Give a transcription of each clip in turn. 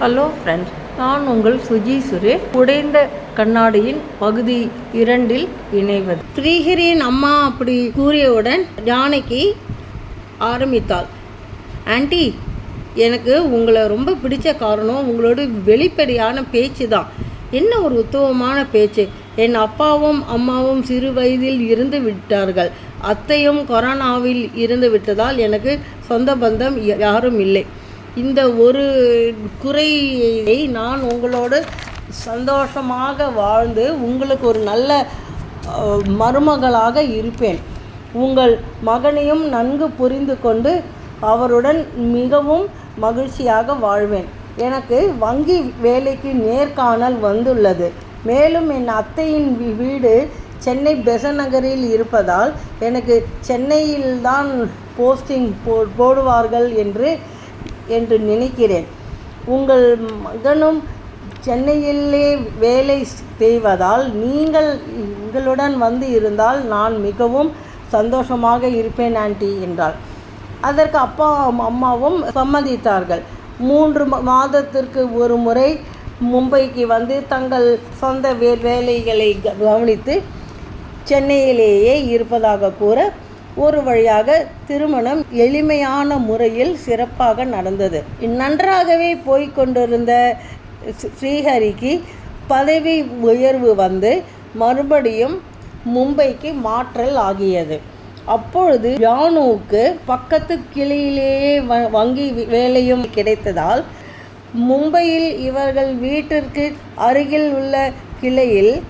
Hello friends நான் உங்கள் சுஜி சுரேஷ். உடைந்த கண்ணாடியின் பகுதி இரண்டில் இணைவது. ஸ்ரீஹரியின் அம்மா அப்படி கூறியவுடன் ஜானகி ஆரம்பித்தாள். ஆண்டி எனக்கு உங்களை ரொம்ப பிடிச்ச காரணம் உங்களோட வெளிப்படையான பேச்சு தான் என்ன ஒரு உத்தமமான பேச்சு? என் அப்பாவும் அம்மாவும் சிறு வயதில் இருந்து விட்டார்கள். அத்தையும் கொரோனாவில் இருந்து விட்டதால் எனக்கு சொந்த பந்தம் யாரும் இல்லை. இந்த ஒரு குறையை நான் உங்களோடு சந்தோஷமாக வாழ்ந்து உங்களுக்கு ஒரு நல்ல மருமகளாக இருப்பேன். உங்கள் மகனையும் நன்கு புரிந்து கொண்டு அவருடன் மிகவும் மகிழ்ச்சியாக வாழ்வேன். எனக்கு வங்கி வேலைக்கு நேர்காணல் வந்துள்ளது. மேலும் என் அத்தையின் வீடு சென்னை பெசநகரில் இருப்பதால் எனக்கு சென்னையில்தான் போஸ்டிங் போ போடுவார்கள் என்று என்று நினைக்கிறேன். உங்கள் மகனும் சென்னையிலே வேலை செய்வதால் நீங்கள் உங்களுடன் வந்து இருந்தால் நான் மிகவும் சந்தோஷமாக இருப்பேன் ஆண்டி என்றாள். அதற்கு அப்பா அம்மாவும் சம்மதித்தார்கள். மூன்று மாதத்திற்கு ஒரு முறை மும்பைக்கு வந்து தங்கள் சொந்த வே வேலைகளை க- கவனித்து சென்னையிலேயே இருப்பதாக கூற ஒரு வழியாக திருமணம் எளிமையான முறையில் சிறப்பாக நடந்தது. நன்றாகவே போய்க் கொண்டிருந்த ஸ்ரீஹரிக்கு பதவி உயர்வு வந்து மறுபடியும் மும்பைக்கு மாற்றல் ஆகியது. அப்பொழுது ஜானுவுக்கு பக்கத்து கிளையிலேயே வ- வங்கி வேலையும் கிடைத்ததால் மும்பையில் இவர்கள் வீட்டிற்கு அருகில் உள்ள கிளையில்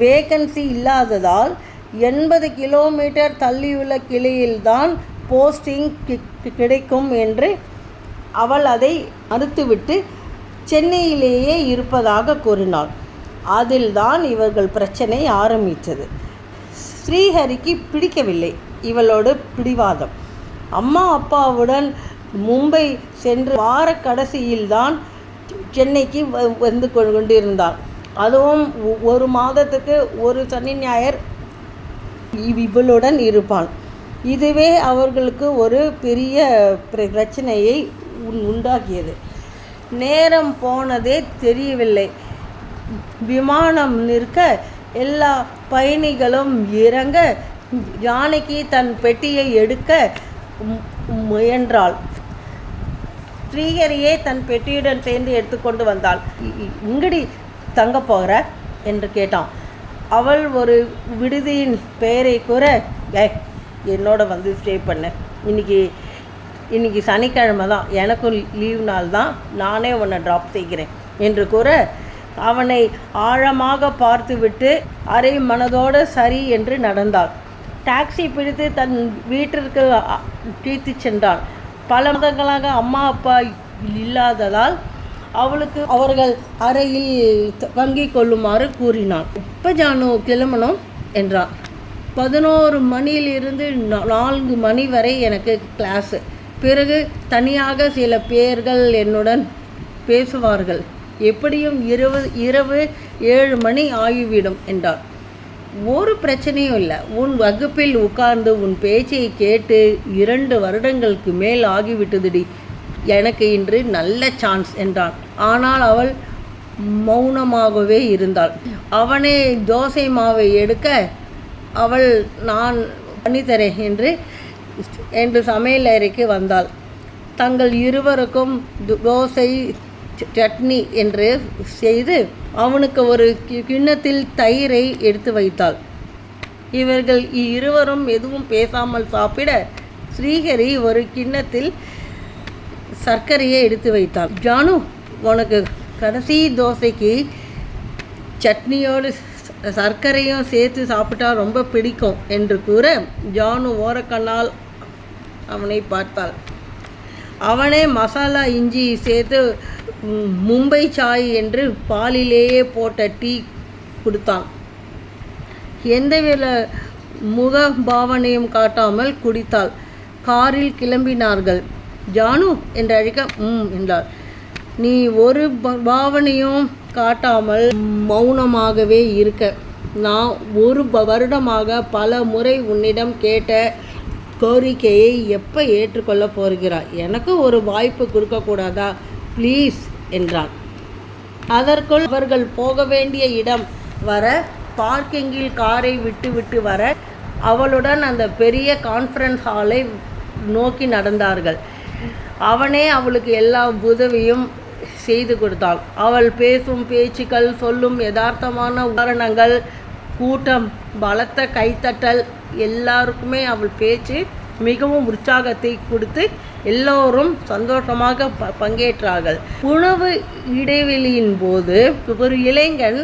வேகன்சி இல்லாததால் எண்பது கிலோமீட்டர் தள்ளியுள்ள கிளையில்தான் போஸ்டிங் கி- கிடைக்கும் என்று அவள் அதை மறுத்துவிட்டு சென்னையிலேயே இருப்பதாக கூறினாள். அதில்தான் இவர்கள் பிரச்சனை ஆரம்பித்தது. ஸ்ரீஹரிக்கு பிடிக்கவில்லை. இவளோட பிடிவாதம். அம்மா அப்பாவுடன் மும்பை சென்று வார கடைசியில்தான் சென்னைக்கு வ- வந்து கொ- கொண்டிருந்தாள் அதுவும் ஒ- ஒரு மாதத்துக்கு ஒரு சனி ஞாயிறு இவளுடன் இருப்பான் இதுவே அவர்களுக்கு ஒரு பெரிய பிர- பிரச்சனையை உண்- உண்டாக்கியது. நேரம் போனதே தெரியவில்லை. விமானம் நிற்க எல்லா பயணிகளும் இறங்க ஜானகி தன் பெட்டியை எடுக்க முயன்றாள். ஸ்ரீஹரியே தன் பெட்டியுடன் சேர்ந்து எடுத்துக்கொண்டு வந்தாள். இ- இங்கடி தங்க போகிற? என்று கேட்டான். அவள் ஒரு விடுதியின் பெயரை கூற ஏ என்னோட வந்து ஸ்டே பண்ண. இன்னைக்கு இன்னைக்கு சனிக்கிழமை தான். எனக்கும் லீவ் நாள் தான். நானே உன்னை ட்ராப் செய்கிறேன். என்று கூற அவனை ஆழமாக பார்த்துவிட்டு அரை மனதோடு சரி என்று நடந்தாள். டாக்ஸி பிடித்து தன் வீட்டிற்கு தீர்த்து சென்றான். பல மாதங்களாக அம்மா அப்பா இல்லாததால் அவளுக்கு அவர்கள் அறையில் த- கொள்ளுமாறு கூறினான் இப்போ ஜானு கிளம்பணும்? என்றான் பதினோரு மணியிலிருந்து நான்கு மணி வரை எனக்கு கிளாஸு பிறகு தனியாக சில பேர்கள் என்னுடன் பேசுவார்கள். எப்படியும் இரவு இரவு ஏழு மணி ஆகிவிடும் என்றார். ஒரு பிரச்சனையும் இல்லை. உன் வகுப்பில் உட்கார்ந்து உன் பேச்சை கேட்டு இரண்டு வருடங்களுக்கு மேல் ஆகிவிட்டதுடி. எனக்கு இன்று நல்ல சான்ஸ் என்றான். ஆனால் அவள் மௌனமாகவே இருந்தாள். அவனே தோசை மாவை எடுக்க அவள் நான் பண்ணித்தரேன் என்று என்று சமையல் அறைக்கு வந்தாள். தங்கள் இருவருக்கும் தோசை ச- சட்னி என்று செய்து அவனுக்கு ஒரு கி- கிண்ணத்தில் தயிரை எடுத்து வைத்தாள். இவர்கள் இருவரும் எதுவும் பேசாமல் சாப்பிட ஸ்ரீஹரி ஒரு கிண்ணத்தில் சர்க்கரையை எடுத்து வைத்தாள். ஜானு உனக்கு கடைசி தோசைக்கு சட்னியோடு சர்க்கரையும் சேர்த்து சாப்பிட்டா ரொம்ப பிடிக்கும் என்று கூற ஜானு ஓரக்கண்ணால் அவனை பார்த்தாள். அவனே மசாலா இஞ்சி சேர்த்து மும்பை சாய் என்று பாலிலேயே போட்ட டீ கொடுத்தான். எந்தவித முக பாவனையும் காட்டாமல் குடித்தாள். காரில் கிளம்பினார்கள். ஜானு என்று அழைக்க ம் என்றார். நீ ஒரு பாவனையும் காட்டாமல் மௌனமாகவே இருக்க. நான் ஒரு வருடமாக பல முறை உன்னிடம் கேட்ட கோரிக்கையை எப்போ ஏற்றுக்கொள்ள போகிறாய்? எனக்கு ஒரு வாய்ப்பு கொடுக்கக்கூடாதா ப்ளீஸ் என்றான். அதற்குள் அவர்கள் போக வேண்டிய இடம் வர பார்க்கிங்கில் காரை விட்டு விட்டு வர அவளுடன் அந்த பெரிய கான்ஃபரன்ஸ் ஹாலை நோக்கி நடந்தார்கள். அவனே அவளுக்கு எல்லா உதவியும் செய்து கொடுத்தாள். அவள் பேசும் பேச்சுக்கள் சொல்லும் யதார்த்தமான உதாரணங்கள் கூட்டம் பலத்த கைத்தட்டல் எல்லாருக்குமே அவள் பேச்சு மிகவும் உற்சாகத்தை கொடுத்து எல்லோரும் சந்தோஷமாக ப பங்கேற்றார்கள். உணவு இடைவெளியின் போது ஒரு இளைஞன்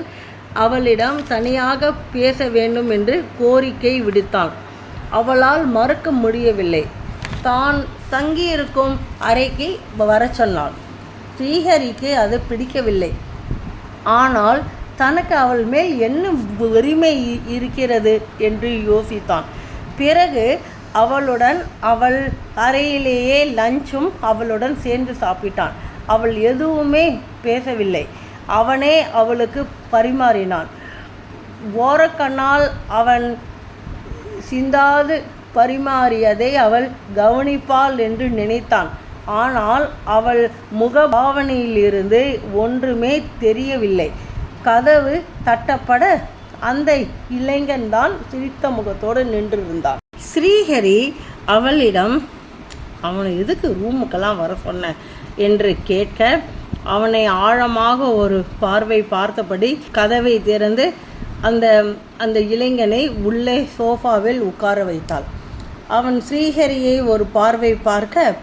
அவளிடம் தனியாக பேச வேண்டும் என்று கோரிக்கை விடுத்தான். அவளால் மறுக்க முடியவில்லை. தான் தங்கியிருக்கும் அறைக்கு வர சொன்னாள் ஸ்ரீஹரிக்கு அது பிடிக்கவில்லை. ஆனால் தனக்கு அவள் மேல் என்ன உரிமை இருக்கிறது என்று யோசித்தான். பிறகு அவளுடன் அவள் அறையிலேயே லஞ்சும் அவளுடன் சேர்ந்து சாப்பிட்டான். அவள் எதுவுமே பேசவில்லை. அவனே அவளுக்கு பரிமாறினான். ஓரக்கண்ணால் அவன் சிந்தாது பரிமாறியதை அவள் கவனிப்பாள் என்று நினைத்தான். ஆனால் அவள் முகபாவனையிலிருந்து ஒன்றுமே தெரியவில்லை. கதவு தட்டப்பட அந்த இளைஞன்தான் சிரித்த முகத்தோடு நின்றிருந்தான். ஸ்ரீஹரி அவளிடம் அவனை எதுக்கு ரூமுக்கெல்லாம் வர சொன்ன? என்று கேட்க அவனை ஆழமாக ஒரு பார்வை பார்த்தபடி கதவை திறந்து அந்த அந்த இளைஞனை உள்ளே சோஃபாவில் உட்கார வைத்தாள். அவன் ஸ்ரீஹரியை ஒரு பார்வை பார்க்க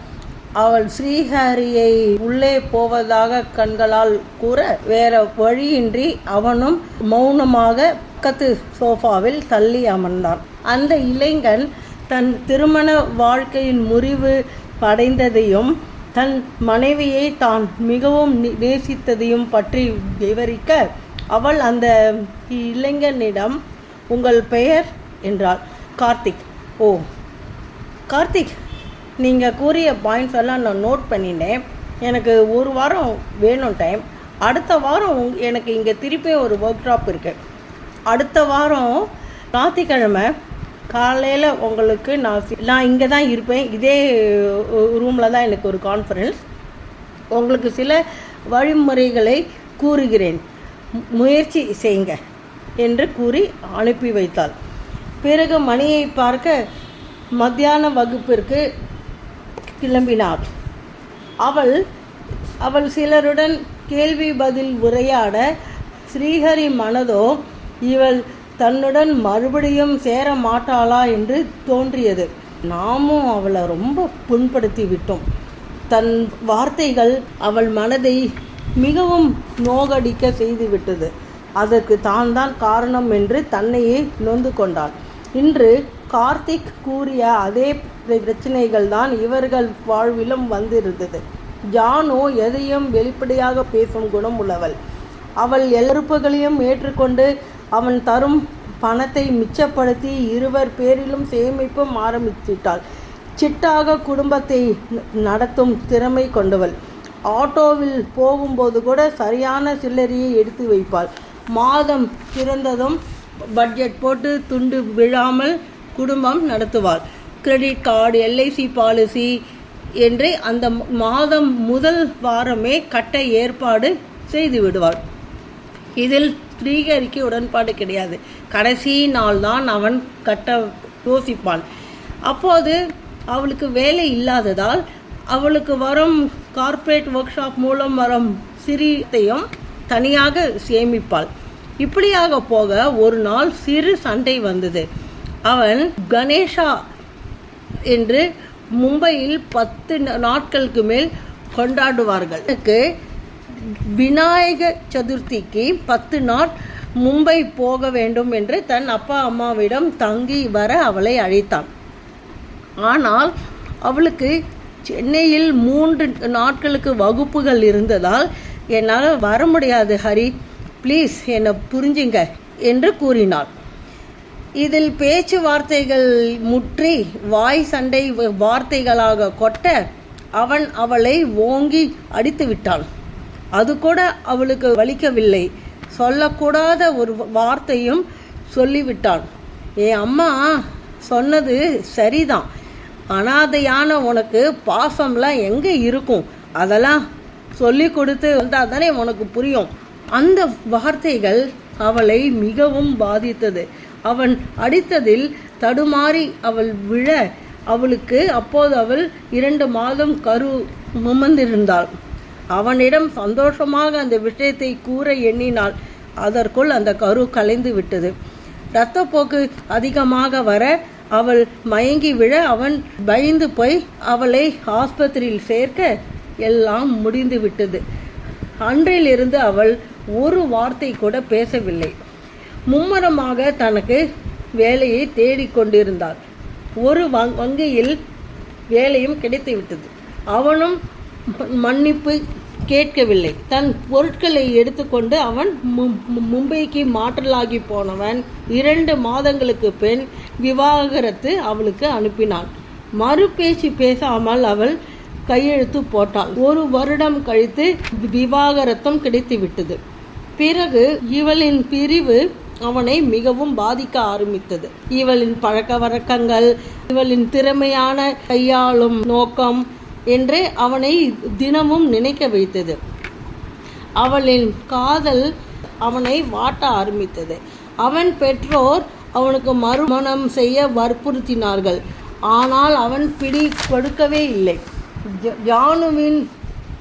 அவள் ஸ்ரீஹரியை உள்ளே போவதாக கண்களால் கூற வேற வழியின்றி அவனும் மௌனமாக பக்கத்து சோஃபாவில் தள்ளி அமர்ந்தான். அந்த இளைஞன் தன் திருமண வாழ்க்கையின் முறிவு அடைந்ததையும் தன் மனைவியை தான் மிகவும் நேசித்ததையும் பற்றி விவரிக்க அவள் அந்த இளைஞனிடம் உங்கள் பெயர்? என்றாள். கார்த்திக். ஓ கார்த்திக் நீங்கள் கூறிய பாயிண்ட்ஸ் எல்லாம் நான் நோட் பண்ணிட்டேன் எனக்கு ஒரு வாரம் வேணும் டைம் அடுத்த வாரம் உங்- எனக்கு இங்கே திருப்பி ஒரு ஒர்க் ஷாப் இருக்குது அடுத்த வாரம் ஞாயிற்றுக்கிழமை காலையில் உங்களுக்கு நான் நான் இங்கே தான் இருப்பேன். இதே ரூமில் தான் எனக்கு ஒரு கான்ஃபரன்ஸ் உங்களுக்கு சில வழிமுறைகளை கூறுகிறேன். முயற்சி செய்யுங்க என்று கூறி அனுப்பி வைத்தாள். பிறகு மணியை பார்க்க மத்தியான வகுப்பிற்கு கிளம்பினாள். அவள் அவள் சிலருடன் கேள்வி பதில் உரையாட ஸ்ரீஹரி மனதோ இவள் தன்னுடன் மறுபடியும் சேர மாட்டாளா என்று தோன்றியது. நாமும் அவளை ரொம்ப புண்படுத்தி விட்டோம். தன் வார்த்தைகள் அவள் மனதை மிகவும் நோகடிக்க செய்துவிட்டது அதற்கு தான் தான் காரணம் என்று தன்னையே நொந்து கொண்டாள். இன்று கார்த்திக் கூறிய அதே பிரச்சனைகள் தான் இவர்கள் வாழ்விலும் வந்திருந்தது. ஜானோ எதையும் வெளிப்படையாக பேசும் குணம் உள்ளவள். அவள் எல்லறுப்புகளையும் ஏற்றுக்கொண்டு அவன் தரும் பணத்தை மிச்சப்படுத்தி இருவர் பேரிலும் சேமிப்பும் ஆரம்பிச்சிட்டாள் சிட்டாக குடும்பத்தை நடத்தும் திறமை கொண்டவள். ஆட்டோவில் போகும்போது கூட சரியான சில்லறையை எடுத்து வைப்பாள். மாதம் பிறந்ததும் பட்ஜெட் போட்டு துண்டு விழாமல் குடும்பம் நடத்துவார். கிரெடிட் கார்டு எல்ஐசி பாலிசி என்று அந்த மாதம் முதல் வாரமே கட்ட ஏற்பாடு செய்து விடுவார். இதில் ஸ்ரீஹரிக்கு உடன்பாடு கிடையாது. கடைசி நாள் தான் அவன் கட்ட யோசிப்பான் அப்போது அவளுக்கு வேலை இல்லாததால் அவளுக்கு வரும் கார்ப்பரேட் ஒர்க் ஷாப் மூலம் வரும் சிறியத்தையும் தனியாக சேமிப்பாள். இப்படியாக போக ஒரு நாள் சிறு சண்டை வந்தது. அவன் கணேஷா என்று மும்பையில் பத்து நாட்களுக்கு மேல் கொண்டாடுவார்கள். எனக்கு விநாயக சதுர்த்திக்கு பத்து நாள் மும்பை போக வேண்டும் என்று தன் அப்பா அம்மாவிடம் தங்கி வர அவளை அழைத்தான். ஆனால் அவளுக்கு சென்னையில் மூன்று நாட்களுக்கு வகுப்புகள் இருந்ததால் என்னால் வர முடியாது ஹரி. ப்ளீஸ் என்னை புரிஞ்சுங்க என்று கூறினாள். இதில் பேச்சுவார்த்தைகள் முற்றி வாய் சண்டை வார்த்தைகளாக கொட்ட அவன் அவளை ஓங்கி அடித்து விட்டான் அது கூட அவளுக்கு வலிக்கவில்லை. சொல்லக்கூடாத ஒரு வார்த்தையும் சொல்லிவிட்டான். என் அம்மா சொன்னது சரிதான். அனாதையான உனக்கு பாசம்லாம் எங்கே இருக்கும்? அதெல்லாம் சொல்லி கொடுத்து வந்தால் தானே உனக்கு புரியும். அந்த வார்த்தைகள் அவளை மிகவும் பாதித்தது. அவன் அடித்ததில் தடுமாறி அவள் விழ அவளுக்கு அப்போது அவள் இரண்டு மாதம் கரு முமந்திருந்தாள் அவனிடம் சந்தோஷமாக அந்த விஷயத்தை கூற எண்ணினாள். அதற்குள் அந்த கரு கலைந்து விட்டது. இரத்தப்போக்கு அதிகமாக வர அவள் மயங்கி விழ அவன் பயந்து போய் அவளை ஆஸ்பத்திரியில் சேர்க்க எல்லாம் முடிந்து விட்டது அன்றிலிருந்து அவள் ஒரு வார்த்தை கூட பேசவில்லை. மும்மரமாக தனக்கு வேலையை தேடிக்கொண்டிருந்தாள் ஒரு வங் வங்கியில் வேலையும் கிடைத்து விட்டது. அவனும் மன்னிப்பு கேட்கவில்லை. தன் பொருட்களை எடுத்துக்கொண்டு அவன் மும்பைக்கு மாற்றலாகி போனவன் இரண்டு மாதங்களுக்கு பின் விவாகரத்து அவளுக்கு அனுப்பினான். மறு பேச்சு பேசாமல் அவள் கையெழுத்து போட்டாள். ஒரு வருடம் கழித்து விவாகரத்தும் கிடைத்து விட்டது. பிறகு இவளின் பிரிவு அவனை மிகவும் பாதிக்க ஆரம்பித்தது. இவளின் பழக்க வழக்கங்கள் இவளின் திறமையான கையாளும் நோக்கம் என்று அவனை தினமும் நினைக்க வைத்தது. அவளின் காதல் அவனை வாட்ட ஆரம்பித்தது. அவன் பெற்றோர் அவனுக்கு மறுமணம் செய்ய வற்புறுத்தினார்கள். ஆனால் அவன் பிடி கொடுக்கவே இல்லை. ஜானுவின்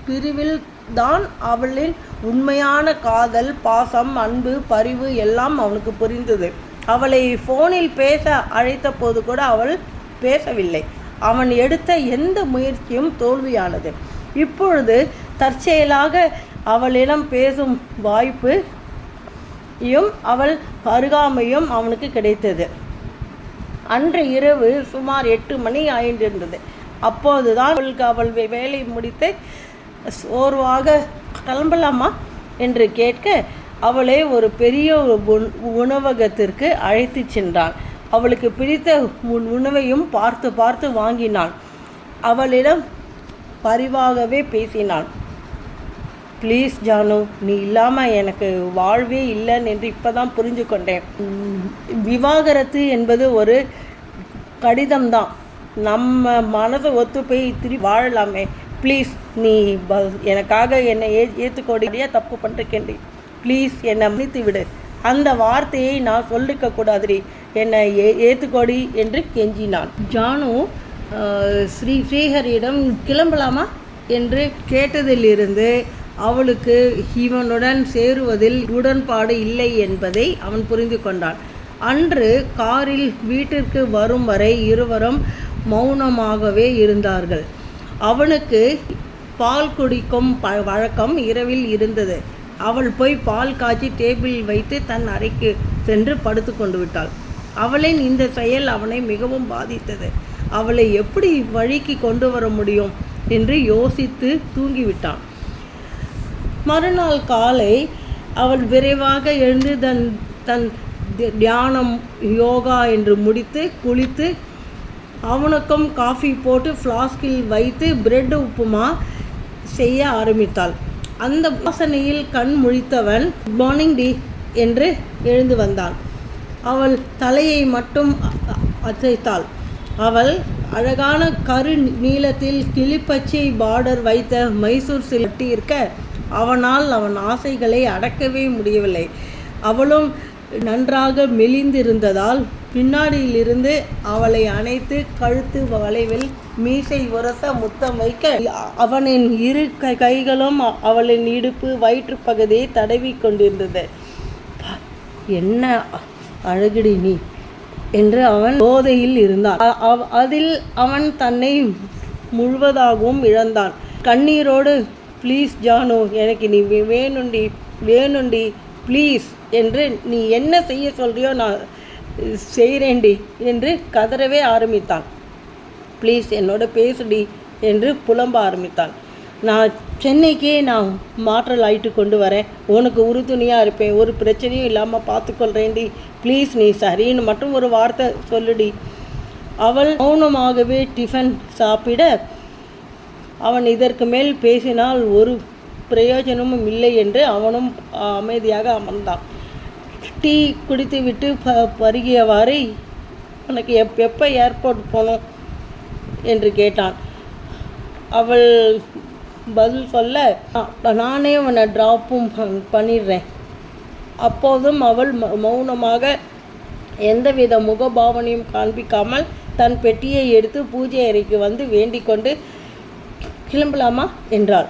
பிரிவில் தான் அவளின் உண்மையான காதல் பாசம் அன்பு பரிவு எல்லாம் அவனுக்கு புரிந்தது. அவளை ஃபோனில் பேச அழைத்த போது கூட அவள் பேசவில்லை. அவன் எடுத்த எந்த முயற்சியும் தோல்வியானது. இப்பொழுது தற்செயலாக அவளிடம் பேசும் வாய்ப்பு யும் அவள் அருகாமையும் அவனுக்கு கிடைத்தது. அன்று இரவு சுமார் எட்டு மணி ஆயிட்டிருந்தது அப்போதுதான் அவளுக்கு அவள் வேலை முடித்து சோர்வாக கிளம்பலாமா என்று கேட்க அவளை ஒரு பெரிய ஒரு உணவகத்திற்கு அழைத்து சென்றான் அவளுக்கு பிடித்த உண்- உணவையும் பார்த்து பார்த்து வாங்கினான் அவளிடம் பரிவாகவே பேசினான் ப்ளீஸ் ஜானு நீ இல்லாமல் எனக்கு வாழ்வே இல்லைன்னு என்று இப்போ தான் புரிஞ்சு கொண்டேன். விவாகரத்து என்பது ஒரு கடிதம்தான். நம்ம மனதை ஒத்து போய் திரி வாழலாமே. ப்ளீஸ் நீ ப- எனக்காக என்னை ஏ ஏற்றுக்கோடியே தப்பு பண்ணிருக்கேன்டி. ப்ளீஸ் என்னை மன்னித்து விடு அந்த வார்த்தையை நான் சொல்லிக்க கூடாதுடி. என்னை ஏ ஏற்றுக்கோடி என்று கெஞ்சினான். ஜானு ஸ்ரீ ஸ்ரீஹரியிடம் கிளம்பலாமா? என்று கேட்டதிலிருந்து அவளுக்கு இவனுடன் சேருவதில் உடன்பாடு இல்லை என்பதை அவன் புரிந்து கொண்டான். அன்று காரில் வீட்டிற்கு வரும் வரை இருவரும் மௌனமாகவே இருந்தார்கள். அவனுக்கு பால் குடிக்கும் ப வழக்கம் இரவில் இருந்தது. அவள் போய் பால் காய்ச்சி டேபிளில் வைத்து தன் அறைக்கு சென்று படுத்து கொண்டு விட்டாள். அவளின் இந்த செயல் அவனை மிகவும் பாதித்தது. அவளை எப்படி வழிக்கு கொண்டு வர முடியும் என்று யோசித்து தூங்கிவிட்டான். மறுநாள் காலை அவள் விரைவாக எழுந்து தன் தன் தியானம் யோகா என்று முடித்து குளித்து அவனுக்கும் காஃபி போட்டு ஃப்ளாஸ்கில் வைத்து பிரெட் உப்புமா செய்ய ஆரம்பித்தாள். அந்த வாசனையில் கண் முழித்தவன் குட் மார்னிங் டி என்று எழுந்து வந்தான். அவள் தலையை மட்டும் அசைத்தாள். அவள் அழகான கரு நீளத்தில் கிளிப்பச்சை பார்டர் வைத்த மைசூர் சிலட்டி இருக்க அவனால் அவன் ஆசைகளை அடக்கவே முடியவில்லை. அவளும் நன்றாக மெலிந்திருந்ததால் பின்னாடியிலிருந்து அவளை அணைத்து கழுத்து வளைவில் மீசை உரச முத்தம் வைக்க அவனின் இரு கைகளும் அவளின் இடுப்பு வயிற்று பகுதியை தடவி கொண்டிருந்தது. என்ன அழகுடி நீ? என்று அவன் போதையில் இருந்தான். அவ்- அதில் அவன் தன்னை முழுவதாகவும் இழந்தான். கண்ணீரோடு ப்ளீஸ் ஜானு எனக்கு நீ வேணுண்டி வேணுண்டி ப்ளீஸ் என்று நீ என்ன செய்ய சொல்றியோ நான் செய்கிறேன்டி என்று கதறவே ஆரம்பித்தான். ப்ளீஸ் என்னோட பேசுடி என்று புலம்ப ஆரம்பித்தான். நான் சென்னைக்கே நான் மாற்றல் ஆயிட்டு கொண்டு வரேன். உனக்கு உறுதுணையாக இருப்பேன். ஒரு பிரச்சனையும் இல்லாமல் பார்த்துக்கொள்கிறேன்டி ப்ளீஸ் நீ சரின்னு மட்டும் ஒரு வார்த்தை சொல்லுடி. அவள் மௌனமாகவே டிஃபன் சாப்பிட அவன் இதற்கு மேல் பேசினால் ஒரு பிரயோஜனமும் இல்லை என்று அவனும் அமைதியாக அமர்ந்தான். டீ குடித்துவிட்டு ப பருகியவாறு உனக்கு எப் எப்போ ஏர்போர்ட் போகணும் என்று கேட்டான். அவள் பதில் சொல்ல நானே உன்னை ட்ராப்பும் பண்ணிடுறேன். அப்போதும் அவள் ம- மௌனமாக எந்தவித முகபாவனையும் காண்பிக்காமல் தன் பெட்டியை எடுத்து பூஜை அறைக்கு வந்து வேண்டிக் கொண்டு கிளம்பலாமா? என்றாள்.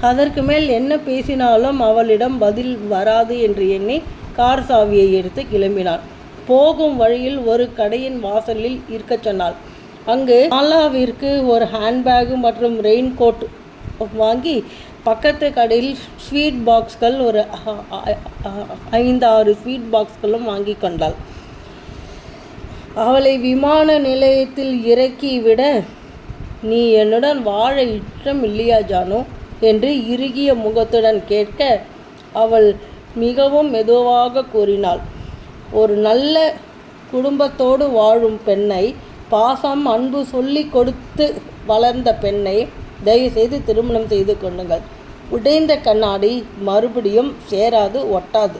அதற்கு மேல் என்ன பேசினாலும் அவளிடம் பதில் வராது என்று எண்ணி கார் சாவியை எடுத்து கிளம்பினாள் போகும் வழியில் ஒரு கடையின் வாசலில் இருக்கச் சொன்னாள். அங்கு மாலாவிற்கு ஒரு ஹேண்ட்பேக் மற்றும் ரெயின் கோட் வாங்கி பக்கத்து கடையில் ஸ்வீட் பாக்ஸ்கள் ஒரு ஐந்து ஆறு ஸ்வீட் பாக்ஸ்களும் வாங்கி கொண்டாள். அவளை விமான நிலையத்தில் இறக்கி விட நீ என்னுடன் வாழ இஷ்டம் இல்லையா ஜானு? என்று இறுகிய முகத்துடன் கேட்க அவள் மிகவும் மெதுவாக கூறினாள். ஒரு நல்ல குடும்பத்தோடு வாழும் பெண்ணை பாசம் அன்பு சொல்லி கொடுத்து வளர்ந்த பெண்ணை தயவுசெய்து திருமணம் செய்து கொள்ளுங்கள். உடைந்த கண்ணாடி மறுபடியும் சேராது ஒட்டாது.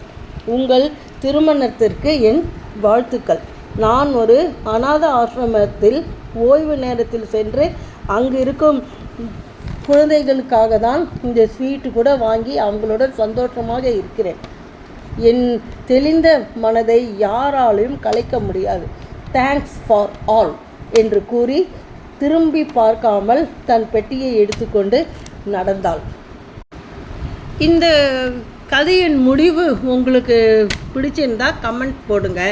உங்கள் திருமணத்திற்கு என் வாழ்த்துக்கள். நான் ஒரு அநாத ஆசிரமத்தில் ஓய்வு நேரத்தில் சென்று அங்கு இருக்கும் குழந்தைகளுக்காக தான் இந்த ஸ்வீட்டு கூட வாங்கி அவங்களுடன் சந்தோஷமாக இருக்கிறேன். என் தெளிந்த மனதை யாராலையும் கலைக்க முடியாது. தேங்க்ஸ் ஃபார் ஆல் என்று கூறி திரும்பி பார்க்காமல் தன் பெட்டியை எடுத்துக்கொண்டு நடந்தாள். இந்த கதையின் முடிவு உங்களுக்கு பிடிச்சிருந்தா கமெண்ட் போடுங்க.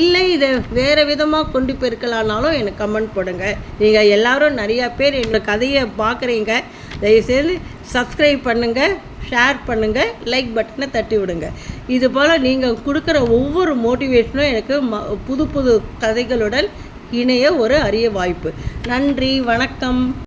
இல்லை இதை வேறு விதமாக கொண்டு போயிருக்கலான்னாலும் எனக்கு கமெண்ட் போடுங்க. நீங்கள் எல்லாரும் நிறையா பேர் எங்கள் கதையை பார்க்குறீங்க. தயவுசெய்து சப்ஸ்கிரைப் பண்ணுங்கள் ஷேர் பண்ணுங்கள் லைக் பட்டனை தட்டி விடுங்க. இது போல் நீங்கள் கொடுக்குற ஒவ்வொரு மோட்டிவேஷனும் எனக்கு ம புது புது கதைகளுடன் இணைய ஒரு அரிய வாய்ப்பு. நன்றி வணக்கம்.